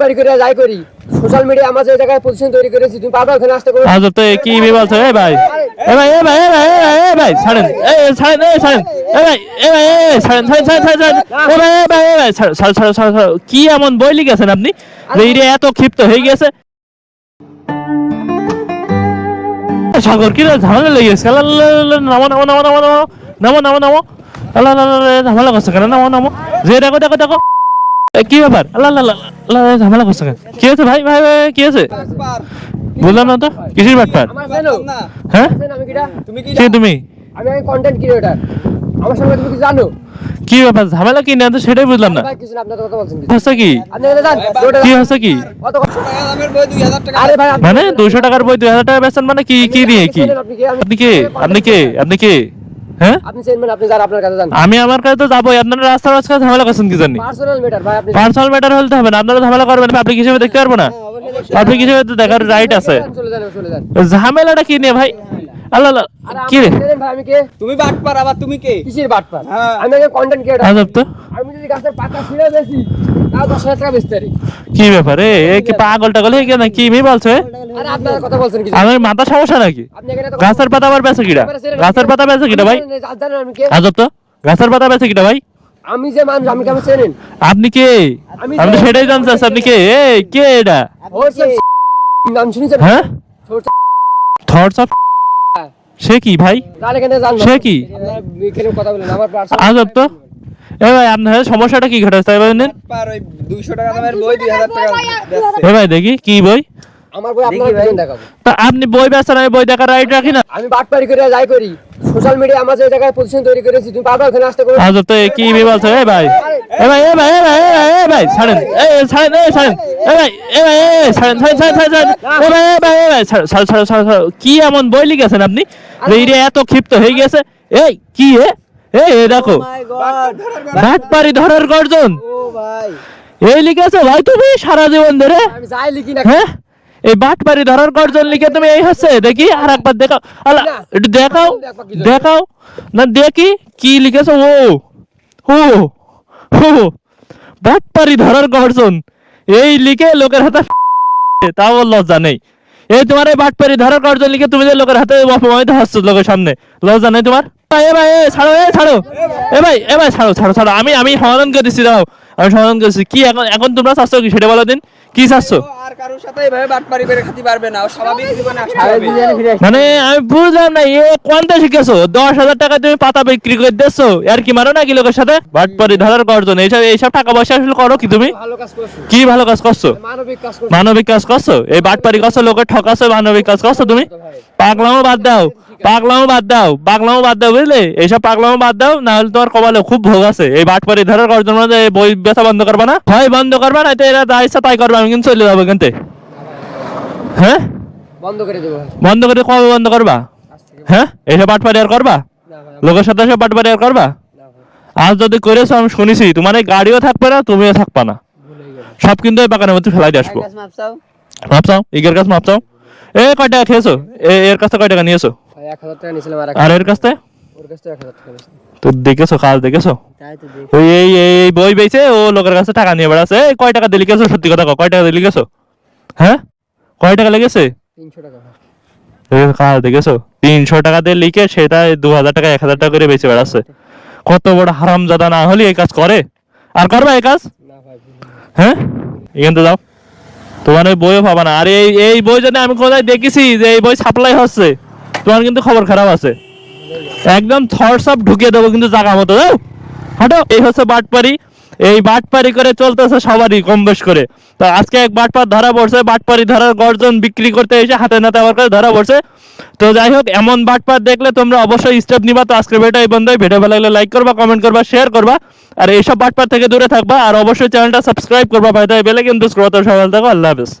বাটপারি করে যাই করি সোশ্যাল মিডিয়া আমার যে জায়গায় পজিশন তৈরি করেছি তুমি পারবে ওখানে আসতে করে আজব তো কি বি বলছো এ ভাই এ ভাই এ ভাই এ ভাই এ ভাই ছাড়েন এ ছাড়েন এ ছাড়েন এ ভাই এ ভাই এ ছাড়েন ছাড়েন ছাড়েন ছাড়েন। এ ভাই এ ভাই এ ভাই ছাড় ছাড় ছাড় ছাড়। কি এমন বই লিখেছেন আপনি যে এত ক্ষিপ্ত হয়ে গেছে সাগর কি ঝামেলা লেগে গেছে নামো নামো নামো নামো নামো নামো নামো নামো ঝামেলা করছে কেন নামো নামো যে দেখো দেখো দেখো কি ব্যাপার? আল্লাহ ঝামেলা করছে কি আছে ভাই? ভাই ভাই কি আছে না তো? কিসের ব্যাপার হ্যাঁ? কে তুমি? কি ব্যাপার? ঝামেলা কি? না সেটাই বুঝলাম না। কি? হচ্ছে কি মানে দুইশো টাকার বই দুই হাজার টাকা বেচেন মানে কি কি নিয়ে কি? আপনি কে? আপনি কে? আপনি কে? হ্যাঁ? আপনি চেনবেন আপনি যান আপনার কাছে যান। আমি আমার কাছে তো যাবোই আপনারা রাস্তা রাস্তা ঝামেলা করছেন কি জানি? পার্সোনাল ম্যাটার ভাই আপনি পার্সোনাল ম্যাটার হলে তো হবে না আপনারা ঝামেলা করবেন পাবলিক হিসেবে দেখতে পারব না। পাবলিক হিসেবে তো দেখার রাইট আছে। চলে যান চলে যান ঝামেলাটা কি নিয়ে ভাই? আল্লাহ আল্লাহ কি রে? আমি কে? তুমি বাটপার আবার তুমি কে? কিসের বাটপার? হ্যাঁ। আমি কন্টেন্ট ক্রিয়েটর আজব তো। আমি যদি গাছের পাতা ছিঁড়ে বেশি কি ব্যাপার? কি পাগল টাগল হয়ে গেল কি মি বলছো আমার মাথা সমস্যা নাকি? গাছের পাতা আবার বেচে কিটা গাছের পাতা বেচে কিটা ভাই? আজব তো। গাছের পাতা বেচে কিটা ভাই? আমি যে মানুষ আমি কেমন চেনেন? আপনি কে? আমি তো সেটাই জানতে চাচ্ছি আপনি কে? এ কে এটা? নাম শুনেছেন? হ্যাঁ? থটস অফ সে কি ভাই? সে কি? আজব তো। এ ভাই আপনার সমস্যাটা কি ঘটেছে তাই বলেন বাটপার ওই দুইশো টাকা দামের বই টাকা এ ভাই দেখি কি বই আমার বই আপনারা দেখাবো তা আপনি বই বেচেন আমি বই দেখার রাইট রাখি না আমি বাটপারি করে যাই করি সোশ্যাল মিডিয়া আমার যে জায়গায় পজিশন তৈরি করেছি তুমি ওখানে আসতে করে তো এ কি বি বলছো এ ভাই এ ভাই এ ভাই এ ভাই এ ভাই এ ভাই ছাড়েন এ ছাড়েন এ ছাড়েন এ ভাই এ ভাই এ ছাড়েন ছাড়েন ছাড়েন ছাড়েন। এ ভাই এ ভাই এ ভাই ছাড় ছাড় ছাড় ছাড় ছাড়। কি এমন বই লিখেছেন আপনি যে এত ক্ষিপ্ত হয়ে গেছে এই কি এ এ এ দেখো। বাটপারি ধরার গর্জন। এই লিখেছো ভাই তুমি সারা জীবন ধরে? আমি যাই লিখি না। হ্যাঁ? এই বাটপারি ধরার গর্জন লিখে তুমি এই হচ্ছে দেখি আর একবার দেখাও আলা। একটু দেখাও? দেখাও। না দেখি কি লিখেছো ও ও ও বাটপারি ধরার গর্জন। এই লিখে লোকের হাতে তাও লজ্জা নেই। এই তোমার এই বাটপারি ধরার গর্জন লিখে তুমি যে লোকের হাতে অপমানিত হচ্ছ লোকের সামনে লজ্জা নেই তোমার? এ ভাই, এ, ছাড়ো এ ছাড়ো। এ ভাই এ ভাই, ছাড়ো ছাড়ো ছাড়ো। আমি আমি সমাধান করে দিচ্ছি দাও আমি সমাধান করেছি। কি এখন এখন তোমরা চাচ্ছ কি? সেটা বলো দিন। কি চাচ্ছ? আর কারোর সাথে এইভাবে বাটপারি করে খেতে পারবে না। স্বাভাবিক জীবনে আসতে হবে মানে আমি বুঝলাম না এ কোনটা শিখেছো? দশ হাজার টাকা তুমি পাতা বিক্রি করে দিচ্ছ আর কি মারো নাকি লোকের সাথে? বাটপারি ধরার গর্জন এইসব এইসব টাকা পয়সা আসলে করো কি তুমি? ভালো কাজ করছ। কি ভালো কাজ করছ? মানবিক কাজ করছ। মানবিক কাজ করছ? এই বাটপারি করছ লোকের ঠকাছো মানবিক কাজ করছ তুমি? পাগলামো বাদ দাও পাগলামো বাদ দাও পাগলামো বাদ দাও বুঝলে? এইসব পাগলামো বাদ দাও না হলে তোমার কপালে খুব ভোগ আছে। এই বাটপারি ধরার গর্জন মানে এই বই বেচা বন্ধ করবা না? হয় বন্ধ করবা না এরা যা ইচ্ছা তাই করবে আমি কিন্তু চলে যাব কিন্তু। হ্যাঁ? বন্ধ করে দেবো। বন্ধ করে কবে বন্ধ করবা? হ্যাঁ? এইসব বাটপারি আর করবা? না লোকের সাথে এসব বাটপারি আর করবা? না আজ যদি করেছ আমি শুনেছি তোমার এই গাড়িও থাকবে না তুমিও থাকবা না। সব কিন্তু এই বাগানের মধ্যে ফেলাই দিয়ে আসব। মাপ চাও? ইগের কাছে মাপ চাও? এ কয় টাকা খেয়েছো? এ এর কাছে কয় টাকা নিয়েছো? আর এর কাছে তো দেখেছ কাজ দেখেছ? ওই এই এই বই বেচে ও লোকের কাছে টাকা নিয়ে বেড়াচ্ছে। এই কয় টাকা দিলি গেছো সত্যি কথা কয় টাকা দিলি গেছো হ্যাঁ? কয় টাকা লেগেছে? তিনশো টাকা। কাজ দেখেছ? তিনশো টাকা দিয়ে লিখে সেটা দু হাজার টাকা এক হাজার টাকা করে বেঁচে বেড়াচ্ছে। কত বড় হারাম হারামজাদা না হলে এই কাজ করে। আর করবা এই কাজ? হ্যাঁ? এখান তো যাও। তোমার ওই বইও পাবা না। আর এই এই বই যদি আমি কোথায় দেখেছি যে এই বই সাপ্লাই হচ্ছে তোমার কিন্তু খবর খারাপ আছে। একদম থটস অফ ঢুকিয়ে দেবো কিন্তু জায়গা মতো, যাও। হাঁটো। এই হচ্ছে বাটপারি এই বাটপারি করে চলতেছে সবারই কম বেশ করে। তো আজকে এক বাটপার ধরা পড়ছে বাটপারি ধরার গর্জন বিক্রি করতে এসে হাতে নাতে আমার কাছে ধরা পড়ছে। তো যাই হোক, এমন বাটপার দেখলে তোমরা অবশ্যই স্টেপ নিবা। তো আজকের ভিডিও এই বন্ধু ভিডিও ভালো লাগলে লাইক করবা কমেন্ট করবা শেয়ার করবা। আর এইসব বাটপার থেকে দূরে থাকবা। আর অবশ্যই চ্যানেলটা সাবস্ক্রাইব করবা ভাই তাই বেলে কিন্তু শ্রোতা সকাল থাকো, আল্লাহ হাফেজ।